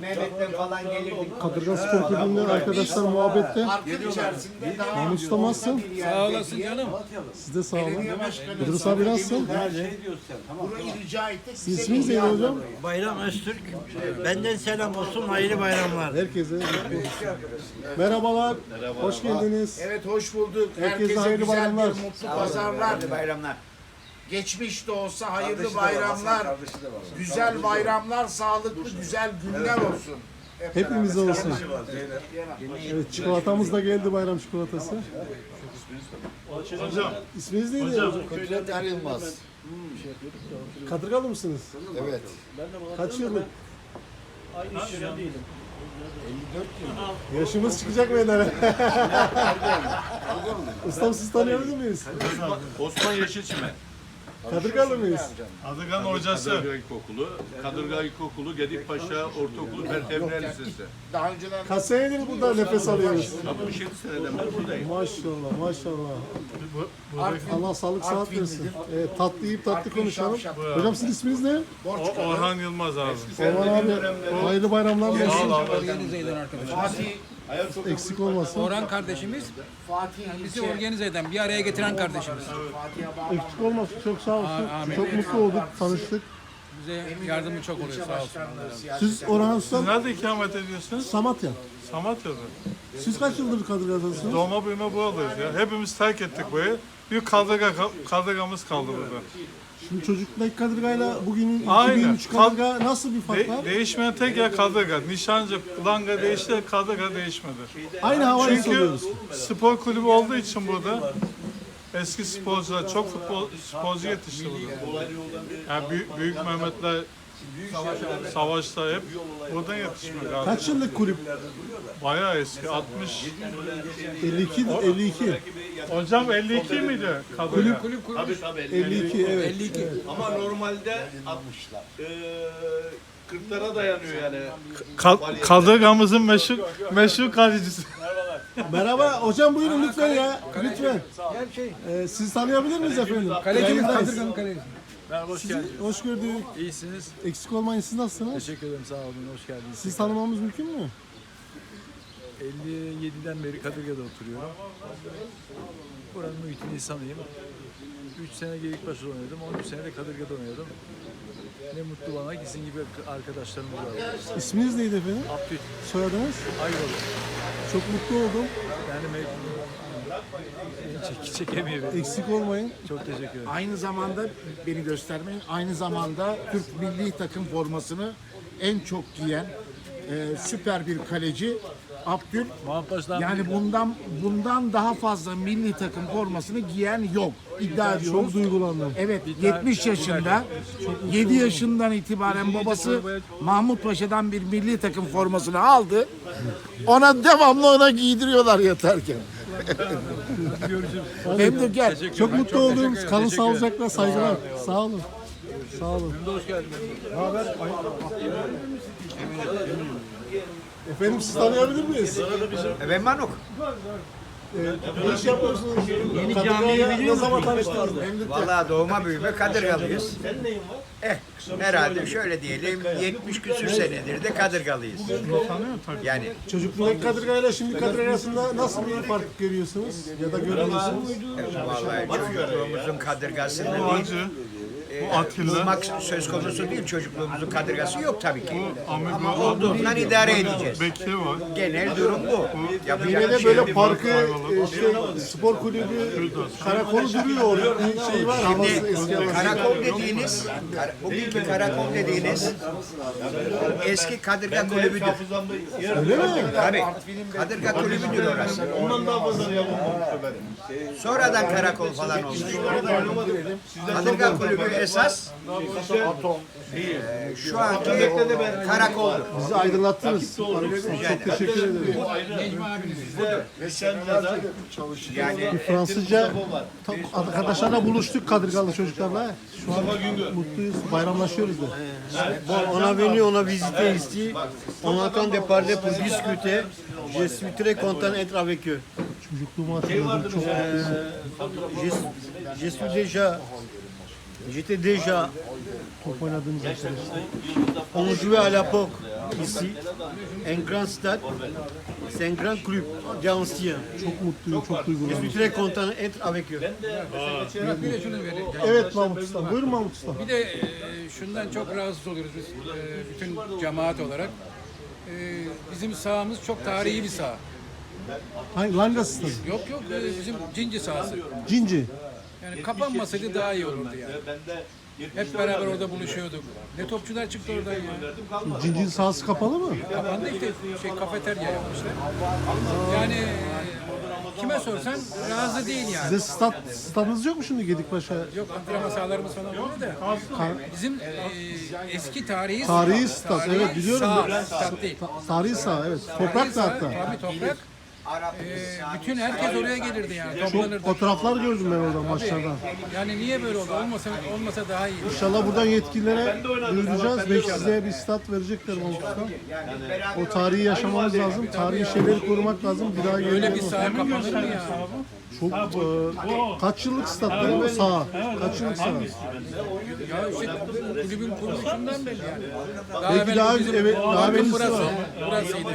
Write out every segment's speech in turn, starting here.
Mehmet'ten falan gelirdik. Kadırga Spor Kulübü'nden arkadaşlar muhabbette. Parkın içerisinde daha Mahmut Usta nasılsın? Sağ olasın canım. Siz de sağ olun. Belediye başkanı Kıbrıs abi nasılsın? burayı rica ettik. Siz isminiz neydi hocam? Bayram Öztürk. Benden selam olsun, hayırlı bayramlar. Herkese. Merhabalar. Hoş geldiniz. Evet hoş bulduk. Herkese Herkese hayırlı güzel bayramlar. bir mutlu pazarlar. bayramlar. Geçmiş de olsa hayırlı bayramlar. Güzel bayramlar, sağlıklı güzel günler olsun. Hep Hepimize olsun. Evet çikolatamız da geldi bayram çikolatası. İsminiz neydi hocam? Kudret Er Yılmaz. Kadırgalı mısınız? Evet. Kaç yıllık? Yaşımız çıkacak meydana. Ustam siz tanıyabilir miyiz? Osman Yeşilçimen. Kadırgalı mıyız? Adıgan hocası. Kadırga İlkokulu, Kadırga İlkokulu, Gedikpaşa Ortaokulu, Pertevner Lisesi. Daha önceden Kaç senedir burada nefes alıyoruz? 67 seneden beri buradayım. Maşallah maşallah. Artvin, Allah sağlık sıhhat versin. Evet, tatlı yiyip tatlı konuşalım. Hocam sizin isminiz ne? O, Orhan Yılmaz abi. Orhan abi hayırlı bayramlar olsun. Fatih, Eksik olmasın. Orhan kardeşimiz Fatih bizi organize eden, bir araya getiren kardeşimiz. Eksik olmasın. Çok sağ olsun. Amin. Çok mutlu olduk. Tanıştık. Bize yardımı çok oluyor sağ olsun. Siz Orhan Usta Nerede ikamet ediyorsunuz? Samatya. Samatya'da. Siz kaç yıldır Kadırga'dasınız? Doğma büyüme buradayız ya. Hepimiz terk ettik burayı. Bir kadırga, kadırgamız kaldı burada. Şimdi çocuktaki Kadırga'yla bugünün Aynen. 2003 Kadırga nasıl bir fark De- var? değişmeyen tek yer kadırga. Nişancı, langa değişti, kadırga değişmedi. Aynı havayı Çünkü soluyoruz. spor kulübü olduğu için burada eski sporcular, çok futbol sporcu yetişti burada. Yani büyük, büyük Mehmetler, savaşta hep buradan yetişme galiba. Kaç yıllık kulüp? Bayağı eski, 60. 52 52. Hocam 52 miydi? Kadırga? Kulüp kurmuş. 52 evet. 52. Ama normalde 60'lar. Ee, 40'lara dayanıyor yani. Ka- kadırgamızın meşhur, meşhur kalecisi. Merhaba hocam buyurun lütfen ya. Lütfen. Ee, sizi tanıyabilir miyiz efendim? Kalecimiz. Kadırgan'ın kalecisi. Merhaba, hoş Sizi geldiniz. hoş gördük. İyisiniz. Eksik olmayın siz nasılsınız? Teşekkür ederim, sağ olun, hoş geldiniz. Siz tanımamız mümkün mü? 57'den beri Kadırga'da oturuyorum. Buranın muhitin insanıyım. 3 sene Geyikbaşı oynadım, 13 sene de Kadırga'da oynadım. Ne mutlu bana ki sizin gibi arkadaşlarımız var. İsminiz neydi efendim? Abdül Soyadınız? Ayvalı. Çok mutlu oldum. Yani me- çek, çekemiyor beni. Eksik olmayın. Çok teşekkür ederim. Aynı zamanda beni göstermeyin. Aynı zamanda Türk milli takım formasını en çok giyen e, süper bir kaleci Abdül. Paşa'dan Yani bundan bundan daha fazla milli takım formasını giyen yok. İddia ediyoruz. Çok duygulandım. Evet 70 yaşında 7 yaşından itibaren babası Mahmut Paşa'dan bir milli takım formasını aldı. Ona devamlı ona giydiriyorlar yatarken. Hem de gel. Çok mutlu oldum. Kalın sağlıcakla saygılar. Sağ olun. Sağ olun. hoş geldiniz. Efendim siz tanıyabilir miyiz? Ben Manuk. Ne iş yapıyorsunuz? Yeni camiyi biliyor Ne zaman tanıştınız? Vallahi doğma büyüme Kadırgalıyız. Eh herhalde şöyle diyelim 70 küsür senedir de Kadırgalıyız. Yani Çocukluğundaki Kadırga'yla şimdi Kadırga arasında nasıl bir fark görüyorsunuz? Ya da görüyorsunuz? vallahi çocukluğumuzun kadırgasını değil, Atilla, bulmak söz konusu değil. Çocukluğumuzun kadırgası yok tabii ki. Ama olduğundan idare edeceğiz. Bekir var. Genel durum bu. Yapacak Yine bir şey böyle parkı, e, şey, spor kulübü, karakolu duruyor orada. Bir şey var havası eski havası. Karakol dediğiniz, kar- bugünkü karakol dediğiniz eski Kadırga kulübüdür. Öyle mi? Tabii. Kadırga kulübüdür orası. Ondan daha fazla yapılmış Sonradan karakol falan olmuş. Kadırga kulübü esas e, şu anki karakoldur. Bizi aydınlattınız. Çok teşekkür ederim. Yani Fransızca arkadaşlarla buluştuk Kadırgalı çocuklarla. Şu an mutluyuz, bayramlaşıyoruz da. Bon, on a venu, on a visité ici. On de parler pour discuter. Je suis très content d'être avec eux. Çocukluğumu hatırladım. Çok Je, je suis déjà, j'étais déjà. On jouait à l'époque ici, un grand stade. C'est un grand club d'anciens. Çok mutluyum, çok Je suis très content d'être avec eux. Bir de şunu vereyim. Evet Mahmut Usta. Buyurun Mahmut Usta. Bir de e, şundan çok rahatsız oluyoruz biz e, bütün cemaat olarak. E, bizim sahamız çok tarihi bir saha. Hangi Langa Stadı? Yok yok e, bizim Cinci sahası. Cinci. Yani kapanmasaydı daha iyi olurdu yani. Hep beraber orada buluşuyorduk. Ne topçular çıktı oradan ya. Cinci'nin sahası kapalı mı? Kapandı işte şey kafeterya yapmışlar. Yani e, kime sorsan razı değil yani. Size stat, stadınız yok mu şimdi Gedikpaşa? Yok antrenman sahalarımız falan oluyor da. Bizim e, eski tarihi Tarihi stat, evet biliyorum. Saha, stat değil. Tarihi saha, evet. Toprak da hatta. Tabii toprak. E, bütün herkes oraya gelirdi yani toplanırdı. Fotoğraflar gördüm ben oradan maçlardan. Yani niye böyle oldu? Olmasa olmasa daha iyi. İnşallah buradan yetkililere duyuracağız. Belki size bir stat verecekler Usta. O tarihi yaşamamız lazım. Tarihi şeyleri korumak lazım. Bir daha Öyle bir saha kapanır mı ya? Çok e, kaç yıllık stat değil mi saha? Kaç yıllık saha? Ya işte kulübün kuruluşundan belli yani. Daha Belki evvel daha- bizim evet, daha evvelisi burası, var. burasıydı.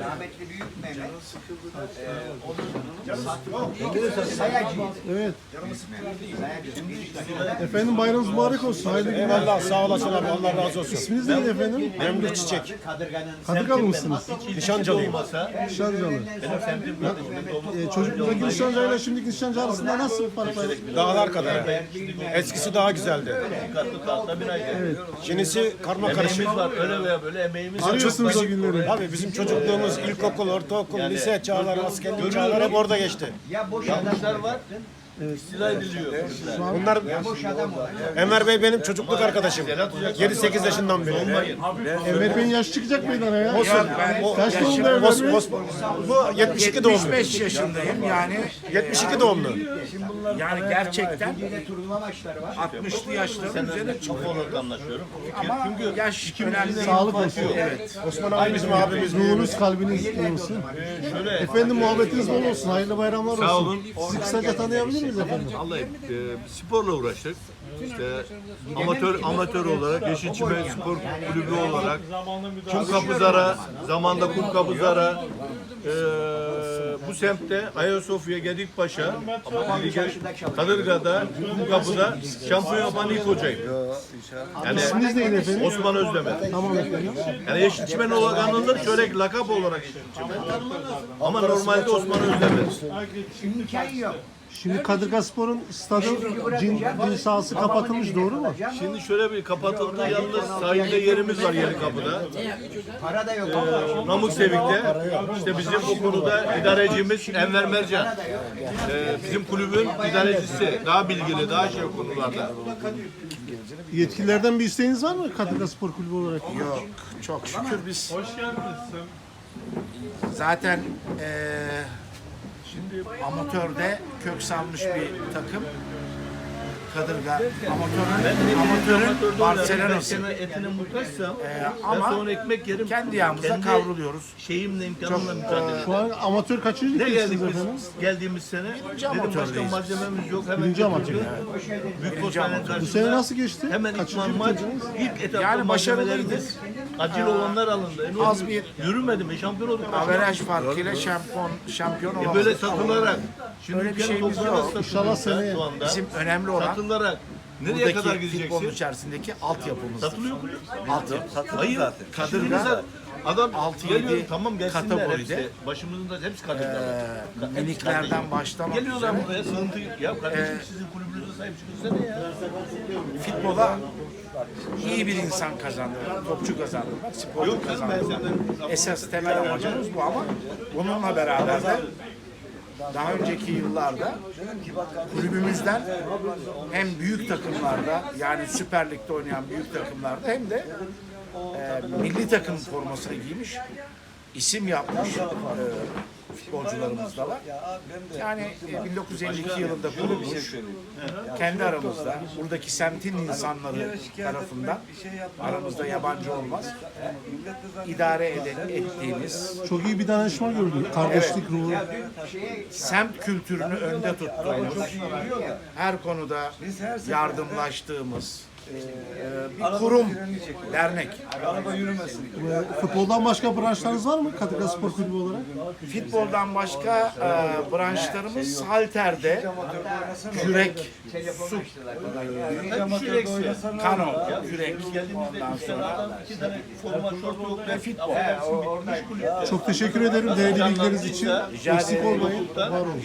Rahmetli Büyük Mehmet. Evet. Efendim bayramınız mübarek olsun. Hayırlı günler. Allah sağ olasın abi Allah razı olsun. İsminiz neydi efendim? Memduh Çiçek. Kadıkalı mısınız? Nişancalıyım. Nişancılı. E, çocukluğundaki nişancıyla şimdiki nişancı arasında nasıl fark var? Dağlar kadar. Eskisi daha güzeldi. Şimdisi karma karışık. Öyle veya böyle emeğimiz var. Arıyorsunuz o günleri. Abi bizim çocukluğumuz ilkokul, ortaokul, lise çağları, askerlik çağları hep orada geçti. Ya boş adamlar var. İstila ediliyor. Bunlar. Enver Bey benim çocukluk arkadaşım. 7-8 yaşından beri. Enver Bey'in yaş çıkacak meydana ya. Ben Kaç doğumlu Enver Bos, Bey? bos, bu 72 doğumlu. 75 yaşındayım yani 72 doğumlu. yani gerçekten Yine turnuva maçları var. 60'lı yaşların üzerine olarak anlaşıyorum. Ama yaş önemli. Sağlık olsun. Evet. Osman abi bizim abimiz. Ruhunuz kalbiniz iyi olsun. Efendim muhabbetiniz bol olsun. Hayırlı bayramlar olsun. Sağ olun. Sizi kısaca tanıyabilir miyiz efendim? Vallahi e, sporla uğraştık. İşte amatör amatör olarak Yeşilçimen Spor Kulübü olarak Kum Kapızara, zamanda Kum Kapızara e, bu semtte Ayasofya, Gedikpaşa, Lige, Kadırga'da, Kum Kapı'da şampiyon yapan ilk hocayım. Yani İsminiz neydi efendim? Osman Özdemir. Tamam efendim. Yani Yeşilçimen olarak anılır şöyle lakap olarak Yeşilçimen. Ama normalde Osman Özdemir. İmkan yok. Şimdi Kadırga Spor'un stadı cin, cin sahası kapatılmış doğru mu? Şimdi şöyle bir kapatıldı yalnız sahilde yerimiz var yeni kapıda. Para da yok. Namık Sevik'te. İşte bizim bu konuda idarecimiz Enver Mercan. Ee, bizim kulübün idarecisi. Daha bilgili, daha şey konularda. Yetkililerden bir isteğiniz var mı Kadırga Spor Kulübü olarak? Yok çok şükür biz Hoş geldiniz. zaten eee amatörde kök salmış bir takım. Kadırga amatörün, amatörün Barcelona'sı. Etine muhtaçsam Ee, ben ama sonra ekmek yerim. kendi yağımıza Kendi kavruluyoruz. Şeyimle imkanımla mücadele Şu an amatör kaçıncı Ne geldik ligdesiniz efendim? biz geldiğimiz sene? Dedim başka amatördeyiz. malzememiz yok. Hemen Birinci amatör. götürdük. Büyük Bosna'nın Bu karşısında. sene nasıl geçti? Hemen ilk Kaçıncı maç, bitirdiniz? ilk etapta Yani malzemelerimiz acil olanlar alındı. E, Az bir Yürümedi mi? Şampiyon olduk. averaj farkıyla şampiyon şampiyon E olamadık. böyle satılarak. Şimdi Öyle bir ülkenin şeyimiz yok. satılıyor İnşallah seneye. şu anda. Bizim önemli olan Satılarak. Nereye buradaki kadar futbolun gideceksin? içerisindeki altyapımız. Satılıyor kulüp. Altyapı. Hayır. Kadırga, Şimdi sat- Adam altı, geliyor yedi tamam gelsinler kategoride, hepsi. Başımızın da hepsi kadırgalar. Eee, miniklerden başlamak Geliyorlar üzere buraya sığıntı. Ya kardeşim sizin kulübünüze sahip çıkınsana ya. futbola iyi bir insan kazandırmak, topçu kazandırmak, sporcu Yok canım ben kazandırmak. senden Esas temel amacımız bu ama bununla beraber de daha önceki yıllarda kulübümüzden hem büyük takımlarda yani Süper Lig'de oynayan büyük takımlarda hem de e, milli takım formasını giymiş, isim yapmış e, futbolcularımız da var. Yani e, 1952 yılında kurulmuş. Kendi aramızda, buradaki semtin insanları tarafından aramızda yabancı olmaz. idare eden, ettiğimiz Çok iyi bir dayanışma gördük. Kardeşlik ruhu. semt kültürünü önde tuttuğumuz, her konuda yardımlaştığımız e, bir kurum, dernek. Ve Futboldan başka branşlarınız var mı? Kadıköy Spor Kulübü olarak? Futboldan başka e, branşlarımız halterde, kürek, su, kano, kürek, ondan sonra ve futbol. Çok teşekkür ederim. Değerli bilgileriniz için. Eksik olmayın. Var olun.